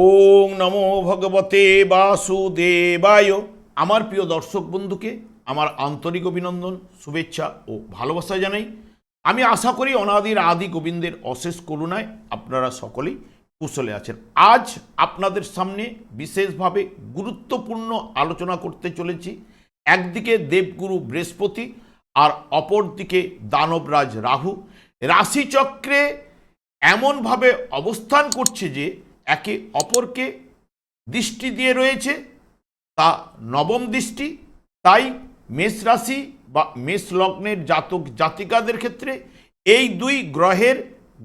ওং নমো ভগবতে বাসুদেবায়। আমার প্রিয় দর্শক বন্ধুকে আমার আন্তরিক অভিনন্দন, শুভেচ্ছা ও ভালোবাসা জানাই। আমি আশা করি অনাদির আদি গোবিন্দের অশেষ করুণায় আপনারা সকলেই কুশলে আছেন। আজ আপনাদের সামনে বিশেষভাবে গুরুত্বপূর্ণ আলোচনা করতে চলেছি। একদিকে দেবগুরু বৃহস্পতি আর অপরদিকে দানবরাজ রাহু। রাশিচক্রে এমনভাবে অবস্থান করছে যে একে অপরকে দৃষ্টি দিয়ে রয়েছে, তা নবম দৃষ্টি। তাই মেষ রাশি বা মেষ লগ্নের জাতক জাতিকাদের ক্ষেত্রে এই দুই গ্রহের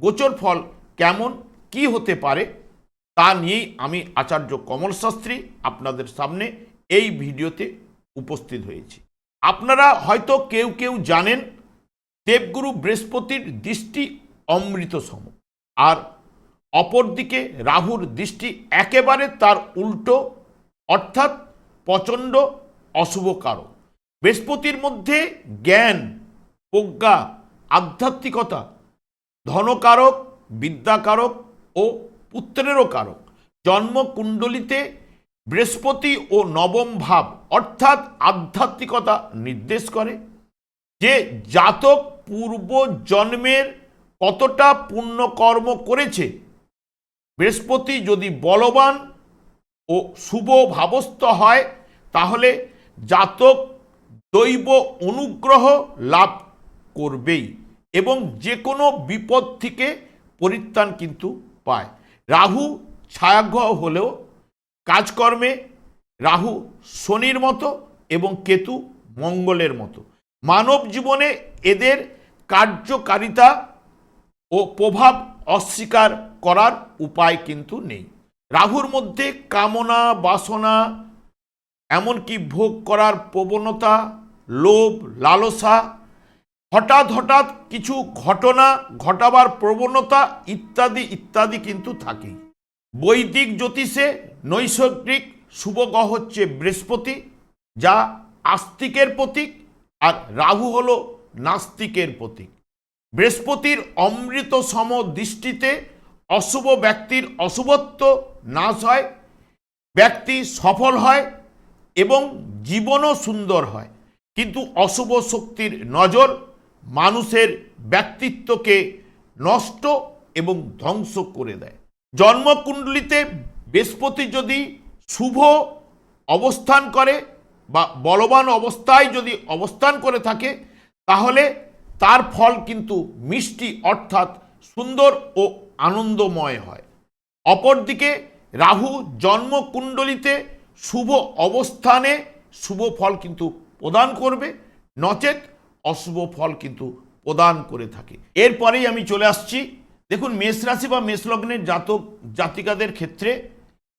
গোচর ফল কেমন, কি হতে পারে, তা নিয়েই আমি আচার্য কমল শাস্ত্রী আপনাদের সামনে এই ভিডিওতে উপস্থিত হয়েছি। আপনারা হয়তো কেউ কেউ জানেন, দেবগুরু বৃহস্পতির দৃষ্টি অমৃত সম আর অপরদিকে রাহুর দৃষ্টি একেবারে তার উল্টো, অর্থাৎ প্রচণ্ড অশুভ কারক। বৃহস্পতির মধ্যে জ্ঞান, প্রজ্ঞা, আধ্যাত্মিকতা, ধনকারক, বিদ্যাকারক ও পুত্রেরও কারক। জন্মকুণ্ডলিতে বৃহস্পতি ও নবম ভাব, অর্থাৎ আধ্যাত্মিকতা নির্দেশ করে যে জাতক পূর্ব জন্মের কতটা পুণ্যকর্ম করেছে বৃহস্পতি যদি বলবান ও শুভ ভাবস্থ হয়, তাহলে জাতক দৈব অনুগ্রহ লাভ করবেই এবং যে কোনো বিপদ থেকে পরিত্রাণ কিন্তু পায়। রাহু ছায়াগ্রহ হলেও কাজকর্মে রাহু শনির মতো এবং কেতু মঙ্গলের মতো। মানব জীবনে এদের কার্যকারিতা ও প্রভাব অস্বীকার করার উপায় কিন্তু নেই। রাহুর মধ্যে কামনা, বাসনা, এমনকি ভোগ করার প্রবণতা, লোভ, লালসা, হঠাৎ হঠাৎ কিছু ঘটনা ঘটাবার প্রবণতা ইত্যাদি ইত্যাদি কিন্তু থাকে। বৈদিক জ্যোতিষে নৈসর্গিক শুভ গ্রহ হচ্ছে বৃহস্পতি, যা আস্তিকের প্রতীক, আর রাহু হলো নাস্তিকের প্রতীক। বৃহস্পতির অমৃত সম দৃষ্টিতে অশুভ ব্যক্তির অশুভত্ব নাশ হয়, ব্যক্তি সফল হয় এবং জীবনও সুন্দর হয়। কিন্তু অশুভ শক্তির নজর মানুষের ব্যক্তিত্বকে নষ্ট এবং ধ্বংস করে দেয়। জন্মকুণ্ডলিতে বৃহস্পতি যদি শুভ অবস্থান করে বা বলবান অবস্থায় যদি অবস্থান করে থাকে, তাহলে তার ফল কিন্তু মিষ্টি অর্থাৎ সুন্দর ও আনন্দময় হয়। অপরদিকে রাহু জন্মকুণ্ডলিতে শুভ অবস্থানে শুভ ফল কিন্তু প্রদান করবে, নচেত অশুভ ফল কিন্তু প্রদান করে থাকে। এরপরেই আমি চলে আসছি। দেখুন, মেষ রাশি বা মেষ লগ্নের জাতক, জাতিকাদের ক্ষেত্রে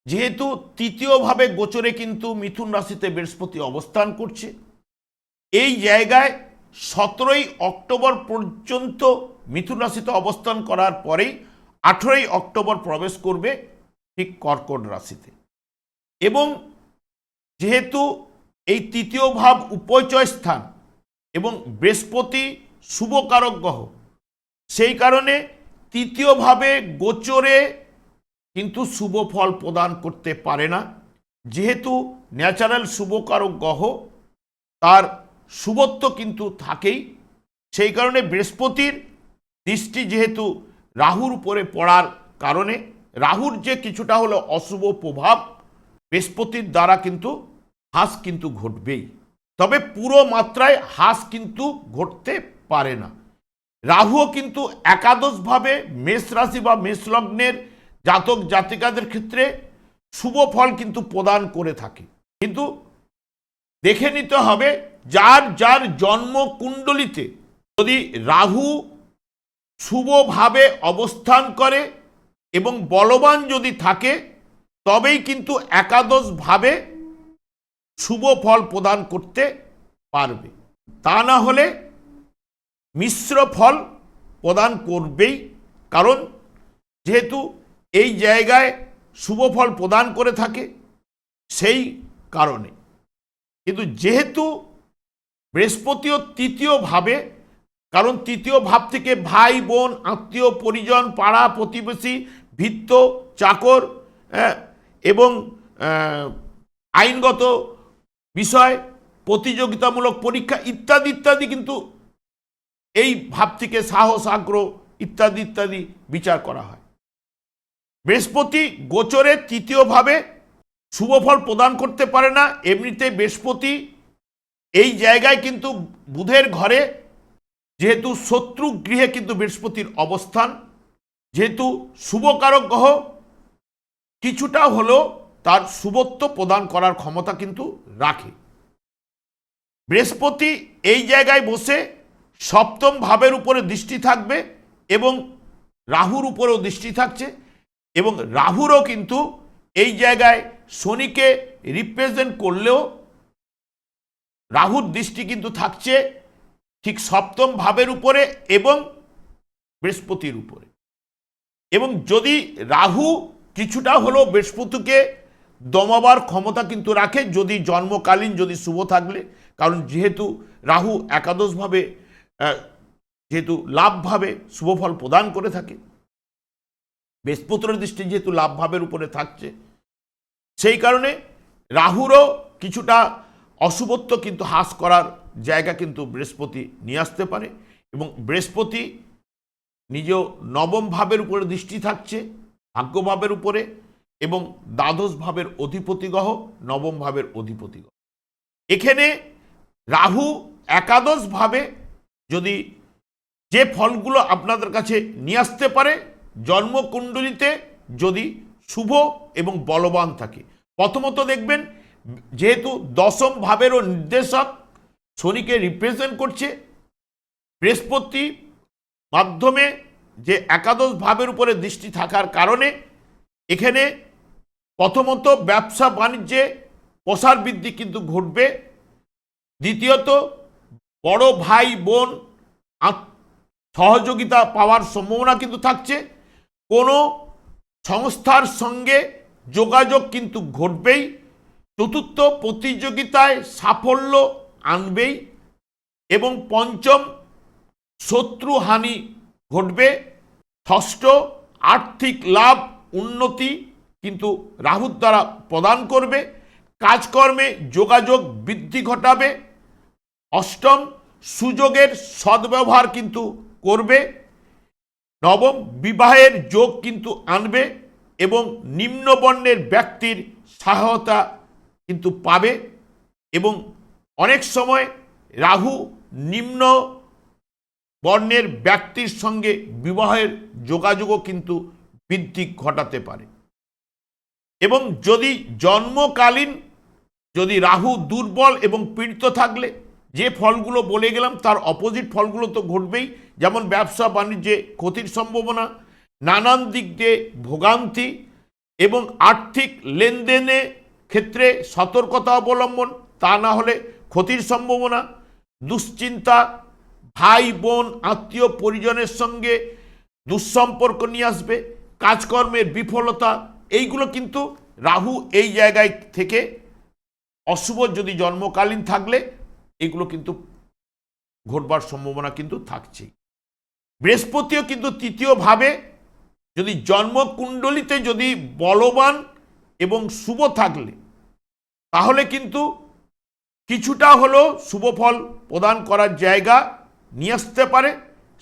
যেহেতু তৃতীয়ভাবে গোচরে কিন্তু মিথুন রাশিতে বৃহস্পতি অবস্থান করছে। এই জায়গায় সতেরোই অক্টোবর পর্যন্ত মিথুন রাশিতে অবস্থান করার পরেই আঠেরোই অক্টোবর প্রবেশ করবে ঠিক কর্কট রাশিতে। এবং যেহেতু এই তৃতীয় ভাব উপচয় স্থান এবং বৃহস্পতি শুভকারক গ্রহ, সেই কারণে তৃতীয়ভাবে গোচরে কিন্তু শুভ ফল প্রদান করতে পারে না। যেহেতু ন্যাচারাল শুভকারক গ্রহ, তার শুভত্ব কিন্তু থাকেই। সেই কারণে বৃহস্পতির দৃষ্টি যেহেতু রাহুর উপরে পড়ার কারণে রাহুর যে কিছুটা হলো অশুভ প্রভাব বৃহস্পতির দ্বারা কিন্তু হ্রাস কিন্তু ঘটবেই। তবে পুরো মাত্রায় হ্রাস কিন্তু ঘটতে পারে না। রাহুও কিন্তু একাদশভাবে মেষ রাশি বা মেষ লগ্নের জাতক জাতিকাদের ক্ষেত্রে শুভ ফল কিন্তু প্রদান করে থাকে। কিন্তু দেখে নিতে হবে, যার যার জন্ম কুণ্ডলিতে যদি রাহু শুভভাবে অবস্থান করে এবং বলবান যদি থাকে, তবেই কিন্তু একাদশভাবে শুভ ফল প্রদান করতে পারবে। তা না হলে মিশ্র ফল প্রদান করবেই, কারণ যেহেতু এই জায়গায় শুভ ফল প্রদান করে থাকে সেই কারণে। কিন্তু যেহেতু বৃহস্পতিও তৃতীয় ভাবে কারণ তৃতীয় ভাব থেকে ভাই, বোন, আত্মীয়, পরিজন, পাড়া, প্রতিবেশী ভিত্ত চাকর হ্যাঁ এবং আইনগত বিষয়, প্রতিযোগিতামূলক পরীক্ষা ইত্যাদি ইত্যাদি কিন্তু এই ভাব থেকে সাহস, আগ্রহ ইত্যাদি ইত্যাদি বিচার করা হয়। বৃহস্পতি গোচরে তৃতীয়ভাবে শুভফল প্রদান করতে পারে না। এমনিতে বৃহস্পতি এই জায়গায় কিন্তু বুধের ঘরে যেহেতু শত্রু গৃহে কিন্তু বৃহস্পতির অবস্থান, যেহেতু শুভকারক গ্রহ, কিছুটা হলেও তার শুভত্ব প্রদান করার ক্ষমতা কিন্তু রাখে। বৃহস্পতি এই জায়গায় বসে সপ্তম ভাবের উপরে দৃষ্টি থাকবে এবং রাহুর উপরেও দৃষ্টি থাকছে এবং রাহুরও কিন্তু এই জায়গায় শনিকে রিপ্রেজেন্ট করলেও রাহুর দৃষ্টি কিন্তু থাকছে ঠিক সপ্তম ভাবের উপরে এবং বৃহস্পতির উপরে। এবং যদি রাহু কিছুটা হলেও বৃহস্পতিকে দমাবার ক্ষমতা কিন্তু রাখে, যদি জন্মকালীন যদি শুভ থাকলে, কারণ যেহেতু রাহু একাদশভাবে যেহেতু লাভভাবে শুভফল প্রদান করে থাকে, বৃহস্পতির দৃষ্টি যেহেতু লাভভাবের উপরে থাকছে, সেই কারণে রাহুরও কিছুটা অশুভত্ব কিন্তু হ্রাস করার জায়গা কিন্তু বৃহস্পতি নিয়ে আসতে পারে এবং বৃহস্পতি নিজেও নবম ভাবের উপরে দৃষ্টি থাকছে ভাগ্যভাবের উপরে এবং দ্বাদশ ভাবের অধিপতি গ্রহ নবম ভাবের অধিপতি গ্রহ এখানে রাহু একাদশ ভাবে যদি যে ফলগুলো আপনাদের কাছে নিয়ে আসতে পারে, জন্মকুণ্ডলিতে যদি শুভ এবং বলবান থাকে। প্রথমত দেখবেন, যেহেতু দশম ভাবেরও নির্দেশক শনিকে রিপ্রেজেন্ট করছে বৃহস্পতি মাধ্যমে যে একাদশ ভাবের উপরে দৃষ্টি থাকার কারণে এখানে প্রথমত ব্যবসা বাণিজ্যে প্রসার বৃদ্ধি কিন্তু ঘটবে। দ্বিতীয়ত, বড় ভাই বোন সহযোগিতা পাওয়ার সম্ভাবনা কিন্তু থাকছে। কোনো সংস্থার সঙ্গে যোগাযোগ কিন্তু ঘটবেই। চতুর্থ, প্রতিযোগিতায় সাফল্য আনবেই এবং পঞ্চম শত্রুহানি ঘটবে, ষষ্ঠ আর্থিক লাভ উন্নতি কিন্তু রাহুর দ্বারা প্রদান করবে, কাজকর্মে যোগাযোগ বৃদ্ধি ঘটাবে, অষ্টম সুযোগের সদ্ব্যবহার কিন্তু করবে, নবম বিবাহের যোগ কিন্তু আনবে এবং নিম্নবর্ণের ব্যক্তির সহায়তা কিন্তু পাবে এবং অনেক সময় রাহু নিম্ন বর্ণের ব্যক্তির সঙ্গে বিবাহের যোগাযোগও কিন্তু বৃদ্ধি ঘটাতে পারে। এবং যদি জন্মকালীন যদি রাহু দুর্বল এবং পীড়িত থাকলে, যে ফলগুলো বলে গেলাম তার অপোজিট ফলগুলো তো ঘটবেই, যেমন ব্যবসা বাণিজ্যে ক্ষতির সম্ভাবনা, নানান দিক দিয়ে ভোগান্তি এবং আর্থিক লেনদেনে ক্ষেত্রে সতর্কতা অবলম্বন, তা না হলে ক্ষতির সম্ভাবনা, দুশ্চিন্তা, ভাই, বোন, আত্মীয়, পরিজনের সঙ্গে দুঃসম্পর্ক নিয়ে আসবে, কাজকর্মের বিফলতা, এইগুলো কিন্তু রাহু এই জায়গায় থেকে অশুভ যদি জন্মকালীন থাকলে, এগুলো কিন্তু ঘটবার সম্ভাবনা কিন্তু থাকছেই। বৃহস্পতিও কিন্তু তৃতীয়ভাবে যদি জন্মকুণ্ডলিতে যদি বলবান এবং শুভ থাকলে, তাহলে কিন্তু কিছুটা হলেও শুভফল প্রদান করার জায়গা নিয়ে আসতে পারে।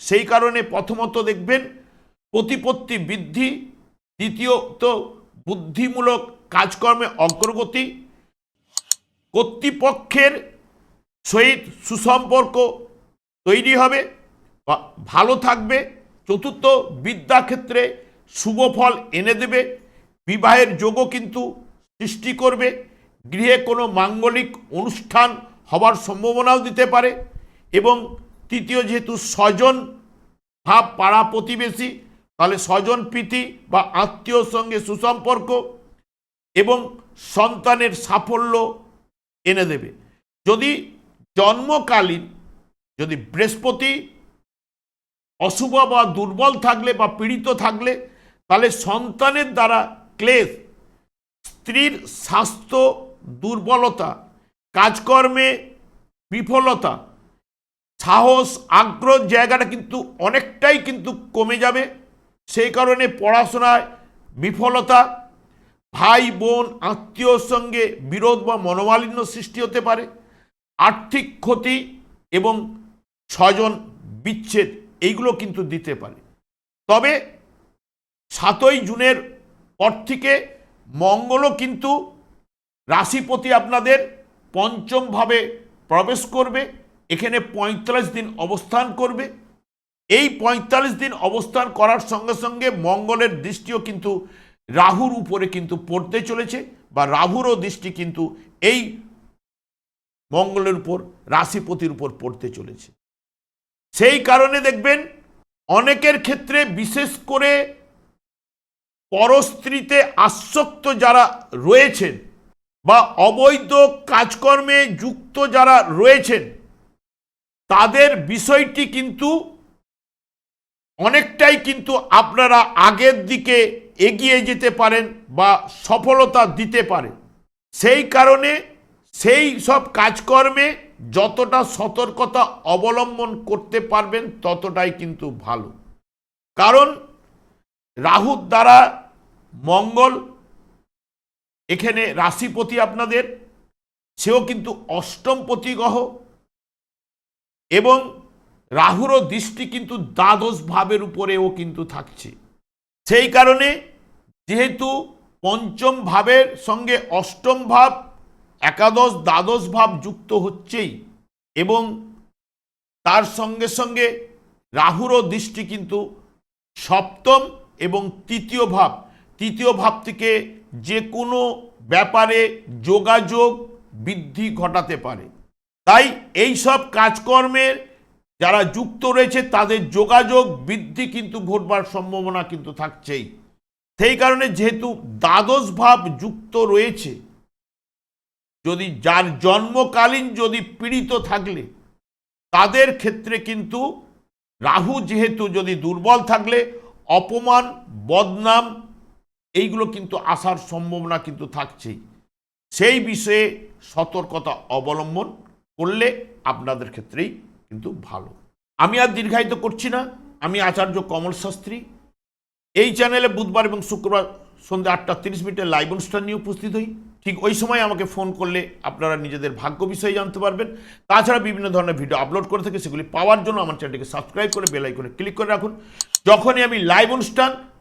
সেই কারণে প্রথমত দেখবেন প্রতিপত্তি বৃদ্ধি, দ্বিতীয়ত বুদ্ধিমূলক কাজকর্মে অগ্রগতি, কর্তৃপক্ষের সহিত সুসম্পর্ক তৈরি হবে ভালো থাকবে। চতুর্থ, বিদ্যাক্ষেত্রে শুভ ফল এনে দেবে। বিবাহের যোগও কিন্তু সৃষ্টি করবে। গৃহে কোনো মাঙ্গলিক অনুষ্ঠান হবার সম্ভাবনাও দিতে পারে এবং তৃতীয় যেহেতু স্বজন ভাব পাড়া প্রতিবেশী, তাহলে স্বজন প্রীতি বা আত্মীয়র সঙ্গে সুসম্পর্ক এবং সন্তানের সাফল্য এনে দেবে। যদি জন্মকালীন, যদি বৃহস্পতি অশুভ বা দুর্বল থাকলে বা পীড়িত থাকলে, তাহলে সন্তানের দ্বারা ক্লেশ, স্ত্রীর স্বাস্থ্য দুর্বলতা, কাজকর্মে বিফলতা, সাহস, আগ্রহ জায়গাটা কিন্তু অনেকটাই কিন্তু কমে যাবে। সেই কারণে পড়াশোনায় বিফলতা, ভাই, বোন, আত্মীয়র সঙ্গে বিরোধ বা মনোমালিন্য সৃষ্টি হতে পারে। আর্থিক ক্ষতি এবং স্বজন বিচ্ছেদ, এইগুলো কিন্তু দিতে পারে। তবে সাতই জুনের পর থেকে মঙ্গলও কিন্তু রাশিপতি আপনাদের পঞ্চমভাবে প্রবেশ করবে, এখানে পঁয়তাল্লিশ দিন অবস্থান করবে। এই পঁয়তাল্লিশ দিন অবস্থান করার সঙ্গে সঙ্গে মঙ্গলের দৃষ্টিও কিন্তু রাহুর উপরে কিন্তু পড়তে চলেছে বা রাহুরও দৃষ্টি কিন্তু এই মঙ্গলের উপর, রাশিপতির উপর পড়তে চলেছে। সেই কারণে দেখবেন অনেকের ক্ষেত্রে বিশেষ করে পরস্ত্রীতে আসক্ত যারা রয়েছেন বা অবৈধ কাজকর্মে যুক্ত যারা রয়েছেন, তাদের বিষয়টি কিন্তু অনেকটাই কিন্তু আপনারা আগের দিকে এগিয়ে যেতে পারেন বা সফলতা দিতে পারেন। সেই কারণে সেই সব কাজকর্মে যতটা সতর্কতা অবলম্বন করতে পারবেন, ততটাই কিন্তু ভালো। কারণ রাহুর দ্বারা মঙ্গল এখানে রাশিপতি আপনাদের, সেও কিন্তু অষ্টমপতি গ্রহ, এবং রাহুরও দৃষ্টি কিন্তু দ্বাদশ ভাবের উপরেও কিন্তু থাকছে। সেই কারণে যেহেতু পঞ্চম ভাবের সঙ্গে অষ্টম ভাব, একাদশ, দ্বাদশ ভাব যুক্ত হচ্ছেই, এবং তার সঙ্গে সঙ্গে রাহুরও দৃষ্টি কিন্তু সপ্তম এবং তৃতীয় ভাব তৃতীয় ভাব থেকে যে কোনো ব্যাপারে যোগাযোগ বৃদ্ধি ঘটাতে পারে। তাই এই সব কাজকর্মের যারা যুক্ত রয়েছে, তাদের যোগাযোগ বৃদ্ধি কিন্তু ঘটবার সম্ভাবনা কিন্তু থাকছেই। সেই কারণে যেহেতু দ্বাদশ ভাব যুক্ত রয়েছে, যদি যার জন্মকালীন যদি পীড়িত থাকলে, তাদের ক্ষেত্রে কিন্তু রাহু যেহেতু যদি দুর্বল থাকলে, অপমান, বদনাম এইগুলো কিন্তু আসার সম্ভাবনা কিন্তু থাকছেই। সেই বিষয়ে সতর্কতা অবলম্বন করলে আপনাদের ক্ষেত্রেই কিন্তু ভালো। আমি আর দীর্ঘায়িত করছি না। আমি আচার্য কমল শাস্ত্রী। এই চ্যানেলে বুধবার এবং শুক্রবার সন্ধ্যা আটটা তিরিশ মিনিটে লাইভ অনুষ্ঠান নিয়ে উপস্থিত হই। ঠিক ওই সময় আমাকে ফোন করলে আপনারা নিজেদের ভাগ্য বিষয়ে জানতে পারবেন। তাছাড়া বিভিন্ন ধরনের ভিডিও আপলোড করে থাকে, সেগুলি পাওয়ার জন্য আমার চ্যানেলটিকে সাবস্ক্রাইব করে বেল আইকনে ক্লিক করে রাখুন। যখনই আমি লাইভ অনুষ্ঠান